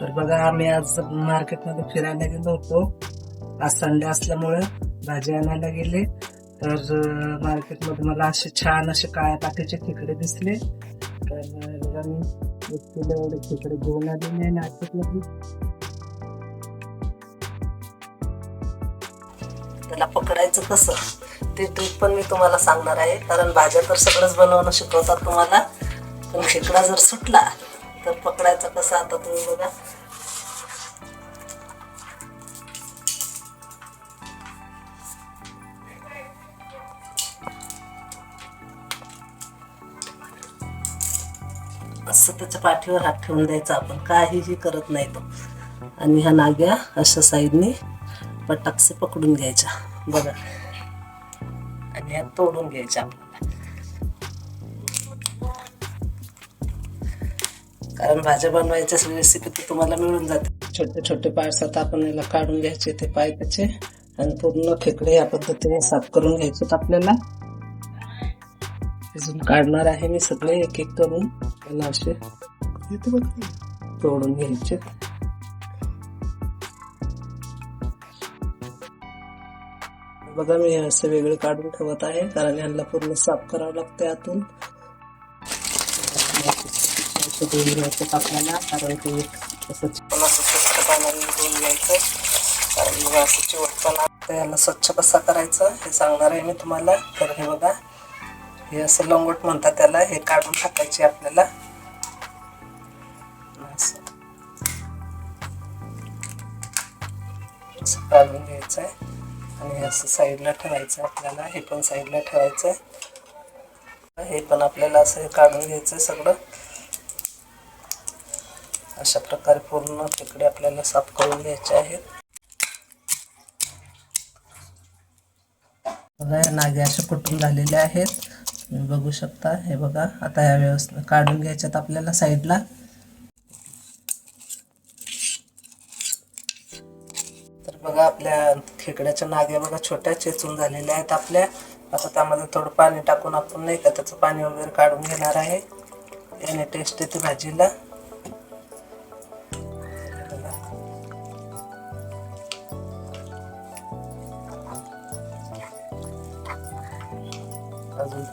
तर बघा आम्ही आज मार्केटमध्ये फिरायला गेलो होतो. आज संडे असल्यामुळे भाजी आणायला गेले. तर मार्केटमध्ये मला असे छान असे काळ्या पाठीचे खेकडे दिसले. तर मी एक किलो एवढे खेकडे घेऊन आलेले आहे नाशिकमध्ये त्याला पकडायचं कसं ते ट्रिक पण मी तुम्हाला सांगणार आहे. कारण भाज्या तर सगळंच बनवणं शिकवतात तुम्हाला. पण खेकडा जर सुटला तर पकडायचा कसा आता तुम्ही बघा. असं त्याच्या पाठीवर हात ठेवून द्यायचा आपण. काहीही करत नाही तो. आणि ह्या नाग्या अशा साईडने पटाकसे पकडून घ्यायच्या. बघा. आणि ह्या तोडून घ्यायच्या. आपण भाज्या बनवायच्या रेसिपी तर तुम्हाला मिळून जाते. छोटे छोटे पार्ट्स आता आपण याला काढून घ्यायचे ते पाय त्याचे आणि पूर्ण खेकडे या पद्धतीने साफ करून घ्यायचे आपल्याला. अजून काढणार आहे मी सगळे एक एक करून. याला असे तोडून घ्यायचे. बघा मी हे असे वेगळे काढून ठेवत आहे कारण यांना पूर्ण साफ करावं लागते आतून. असं धुवून घ्यायचं आपल्याला कारण ते असं पण असं स्वच्छ पाण्याने धुवून घ्यायचं कारण मग असं चिवटपणा तर याला स्वच्छ कसा करायचं हे सांगणार आहे मी तुम्हाला तर हे बघा हे असं लंगोट म्हणतात त्याला हे काढून टाकायचे आपल्याला असं असं काढून घ्यायचं आहे आणि हे असं साईडला ठेवायचं आहे आपल्याला हे पण साईडला ठेवायचं आहे हे पण आपल्याला असं हे काढून घ्यायचं आहे सगळं. अशा प्रकारे पूर्ण खेकडे आपल्याला साफ करून घ्यायचे आहेत. बघा या नागे असे कुटून झालेले आहेत. तुम्ही बघू शकता हे बघा आता या व्यवस्थित काढून घ्यायच्यात आपल्याला साईडला. तर बघा आपल्या खेकड्याच्या नाग्या बघा छोट्या चेचून झालेल्या आहेत आपल्या. आता त्यामध्ये थोडं पाणी टाकून आपण नाही का त्याचं पाणी वगैरे काढून घेणार आहे. याने टेस्ट येते भाजीला.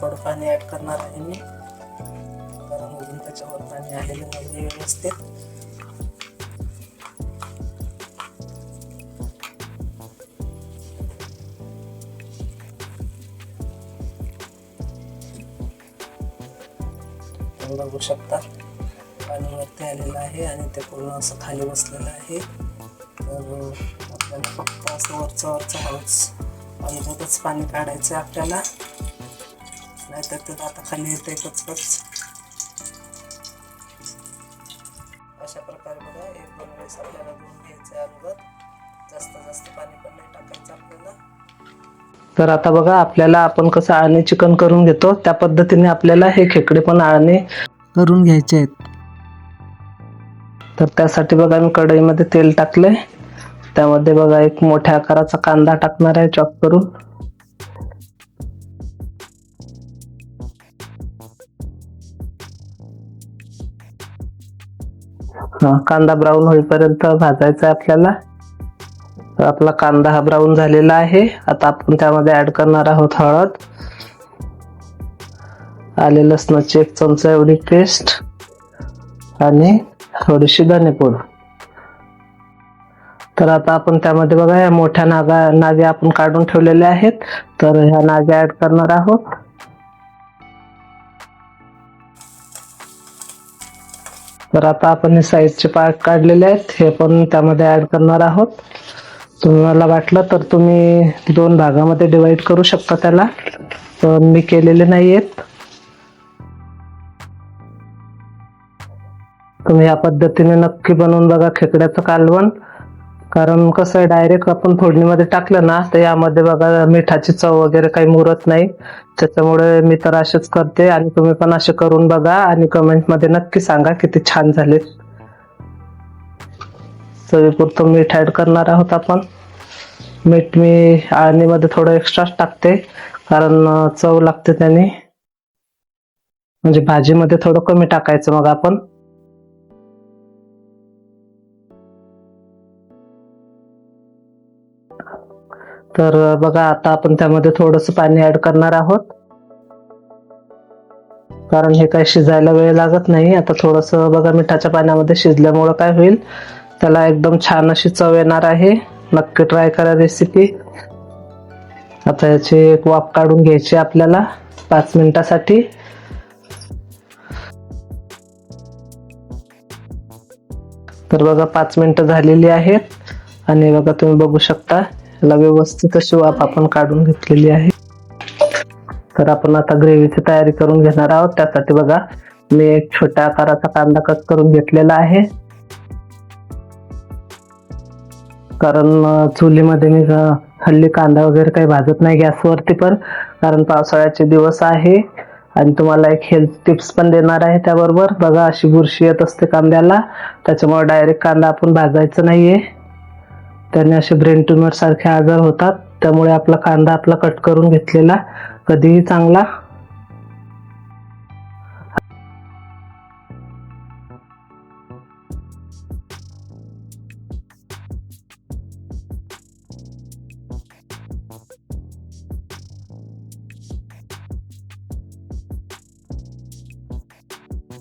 थोडं पाणी ॲड करणार आहे मी. कारण अजून त्याच्यावर पाणी आलेलं नाही व्यवस्थित. बघू शकता. पाणी वरती आलेलं आहे आणि ते पूर्ण असं खाली बसलेलं आहे. तर आपल्याला फक्त असं वरचं वरचं हळूच अगोदरच पाणी काढायचं आहे आपल्याला. नाहीतर ते आता खाली येते कचकच अशा प्रकारे बघा एक दोन वेळेस आपल्याला धुवून घ्यायचं अगोदर जास्त जास्त पाणी पण नाही टाकायचं आपल्याला. तर आता बघा आपल्याला आपण कसं आळणी चिकन करून घेतो त्या पद्धतीने आपल्याला हे खेकडे पण आळणी करून घ्यायचे आहेत. तर त्यासाठी बघा मी कढईमध्ये तेल टाकलंय. त्यामध्ये बघा एक मोठ्या आकाराचा कांदा टाकणार आहे चॉप करून. कांदा ब्राऊन होईपर्यंत भाजायचा आहे आपल्याला. तर आपला कांदा हा ब्राऊन झालेला आहे. आता आपण त्यामध्ये ऍड करणार आहोत हळद. आले लसणाची एक चमचा एवढी पेस्ट आणि थोडीशी धनेपूड. तर आता आपण त्यामध्ये बघा या मोठ्या नागा नागे आपण काढून ठेवलेल्या आहेत. तर ह्या नागे ऍड करणार आहोत. तर आता आपण हे साईजचे पार्ट काढलेले आहेत. हे पण त्यामध्ये ऍड करणार आहोत. तुम्हाला वाटलं तर तुम्ही दोन भागामध्ये डिवाइड करू शकता त्याला. पण मी केलेले नाही आहेत. तुम्ही या पद्धतीने नक्की बनवून बघा खेकड्याचं कालवण. कारण कसं आहे डायरेक्ट आपण फोडणीमध्ये टाकलं ना तर यामध्ये बघा मिठाची चव वगैरे काही मुरत नाही. त्याच्यामुळे मी तर असेच करते आणि तुम्ही पण असे करून बघा आणि कमेंटमध्ये नक्की सांगा किती छान झाले. चवीपुरतं मीठ ऍड करणार आहोत आपण. मीठ मी आळणीमध्ये थोडं एक्स्ट्राच टाकते कारण चव लागते त्याने. म्हणजे भाजीमध्ये थोडं कमी टाकायचं मग आपण. तर बघा आता आपण त्यामध्ये थोडंसं पाणी ऍड करणार आहोत. कारण हे काही शिजायला वेळ लागत नाही. आता थोडस बघा मिठाच्या पाण्यामध्ये शिजल्यामुळं काय होईल? त्याला एकदम छान अशी चव येणार आहे. नक्की ट्राय करा रेसिपी आता याची एक वाफ काढून घ्यायची आपल्याला पाच मिनिटासाठी. तर बघा पाच मिनिटं झालेली आहेत. आणि बघा तुम्ही बघू शकता. त्याला व्यवस्थित अशी वाफ आपण काढून घेतलेली आहे. तर आपण आता ग्रेव्हीची तयारी करून घेणार आहोत. त्यासाठी बघा मी एक छोट्या आकाराचा कांदा कट करून घेतलेला आहे. कारण चुलीमध्ये मी हल्ली कांदा वगैरे काही भाजत नाही गॅसवरती पण कारण पावसाळ्याचे दिवस आहे. आणि तुम्हाला एक हेल्थ टिप्स पण देणार आहे त्याबरोबर. बघा अशी बुरशी येत असते कांद्याला. त्याच्यामुळे डायरेक्ट कांदा आपण भाजायचं नाहीये. त्याने असे ब्रेन ट्युमर सारखे आजार होतात. त्यामुळे आपला कांदा आपला कट करून घेतलेला कधीही चांगला.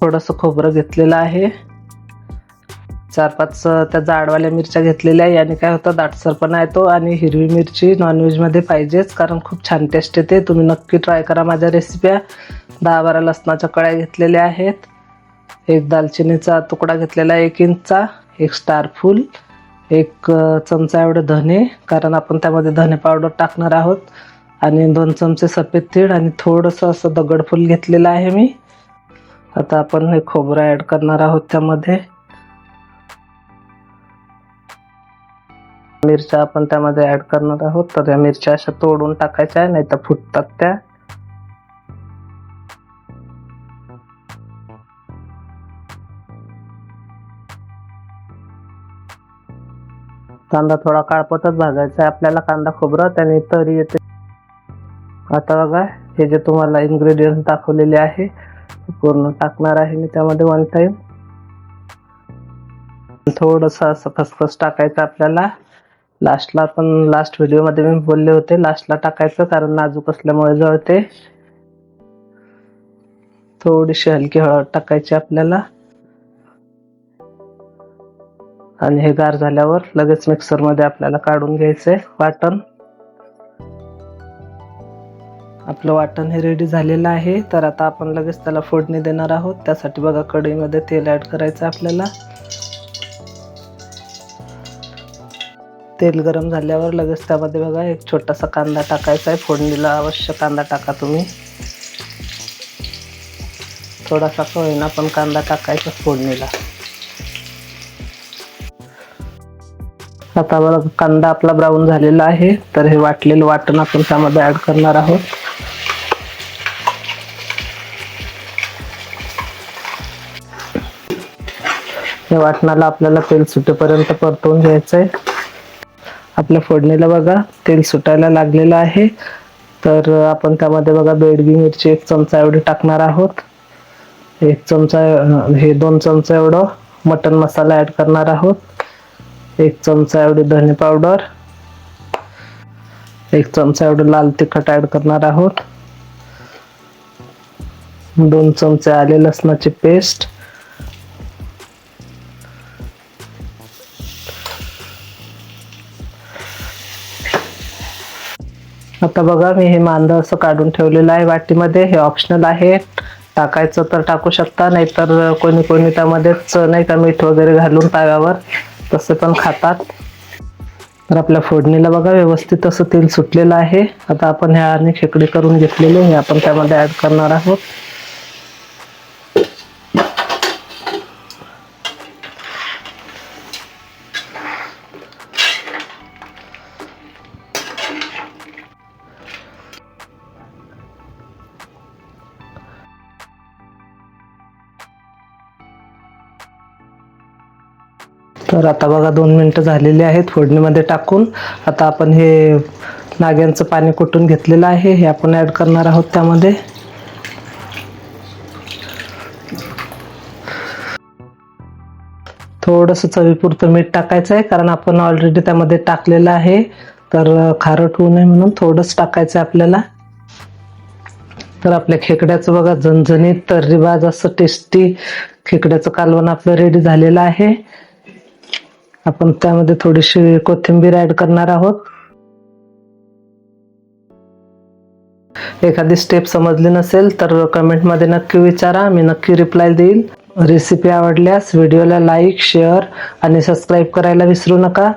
थोडस खोबरं घेतलेलं आहे. चार पाच त्या जाडवाल्या मिरच्या घेतलेल्या आहे. याने काय होतं दाटसरपणा येतो आणि हिरवी मिरची नॉनव्हेजमध्ये पाहिजेच. कारण खूप छान टेस्ट येते. तुम्ही नक्की ट्राय करा माझ्या रेसिप्या दहा बारा लसणाच्या कळ्या घेतलेल्या आहेत. एक दालचिनीचा तुकडा घेतलेला आहे एक इंचचा. एक स्टार फूल एक चमचा एवढे धने. कारण आपण त्यामध्ये धने पावडर टाकणार आहोत. आणि दोन चमचे सफेद तीळ आणि थोडंसं असं दगडफूल घेतलेलं आहे मी. आता आपण हे खोबरं ॲड करणार आहोत त्यामध्ये. मिरच्या आपण त्यामध्ये ऍड करणार आहोत. तर या मिरच्या अशा तोडून टाकायच्या नाही तर फुटतात त्या. कांदा थोडा काळपटच भाजायचा आहे. आपल्याला कांदा खोबरं त्याने तरी येते. आता बघा हे जे तुम्हाला इन्ग्रेडियंट दाखवलेले आहे पूर्ण टाकणार आहे मी त्यामध्ये वन टाइम थोडस असं खसखस टाकायचं आपल्याला. लास्टला पण लास्ट व्हिडिओमध्ये मी बोलले होते. लास्टला टाकायचं कारण नाजूक असल्यामुळे जळते. थोडीशी हलकी हळद टाकायची आपल्याला. आणि हे गार झाल्यावर लगेच मिक्सरमध्ये आपल्याला काढून घ्यायचंय वाटण. आपलं वाटण हे रेडी झालेलं आहे. तर आता आपण लगेच त्याला फोडणी देणार आहोत. त्यासाठी बघा कढईमध्ये तेल ऍड करायचं आपल्याला. तेल गरम झाल्यावर लगेच त्यामध्ये बघा एक छोटासा कांदा टाकायचा आहे. फोडणीला अवश्य कांदा टाका तुम्ही. थोडासा का होईना पण कांदा टाकायचा फोडणीला. आता बघा कांदा आपला ब्राऊन झालेला आहे. तर हे वाटलेलं वाटण आपण त्यामध्ये ऍड करणार आहोत. या वाटणाला आपल्याला तेल सुटेपर्यंत परतवून आहे आपल्या फोडणीला बघा तेल सुटायला लागलेलं आहे. तर आपण त्यामध्ये बघा बेडगी मिरची एक चमचा एवढी टाकणार आहोत. एक चमचा हे दोन चमचा एवढं मटन मसाला ॲड करणार आहोत. एक चमचा एवढी धने पावडर. एक चमचा एवढं लाल तिखट ॲड करणार आहोत. दोन चमचे आले लसणाची पेस्ट. आता बघा मी हे मांद असं काढून ठेवलेलं आहे वाटीमध्ये. हे ऑप्शनल आहे. टाकायचं तर टाकू शकता नाहीतर कोणी कोणी त्यामध्येच नाही का मीठ वगैरे घालून ताव्यावर तसे पण खातात. तर आपल्या फोडणीला बघा व्यवस्थित असं तेल सुटलेलं आहे. आता आपण ह्या आणि खेकडी करून घेतलेले हे आपण त्यामध्ये ॲड करणार आहोत. तर आता बघा दोन मिनटं झालेली आहेत फोडणीमध्ये टाकून. आता आपण हे नाग्यांचं पाणी कुटून घेतलेलं आहे हे आपण ॲड करणार आहोत त्यामध्ये. थोडंसं चवीपुरतं मीठ टाकायचं आहे कारण आपण ऑलरेडी त्यामध्ये टाकलेलं आहे. तर खारट होऊ नये म्हणून थोडंच टाकायचं आहे आपल्याला. तर आपल्या खेकड्याचं बघा झणझणीत तर्रीबाज असं टेस्टी खेकड्याचं कालवण आपलं रेडी झालेलं आहे. आपण त्यामध्ये थोडीशी कोथिंबीर ऍड करणार आहोत. एखादी स्टेप समजली नसेल तर कमेंटमध्ये नक्की विचारा मी नक्की रिप्लाय देईल. रेसिपी आवडल्यास व्हिडिओला लाईक शेअर आणि सबस्क्राईब करायला विसरू नका.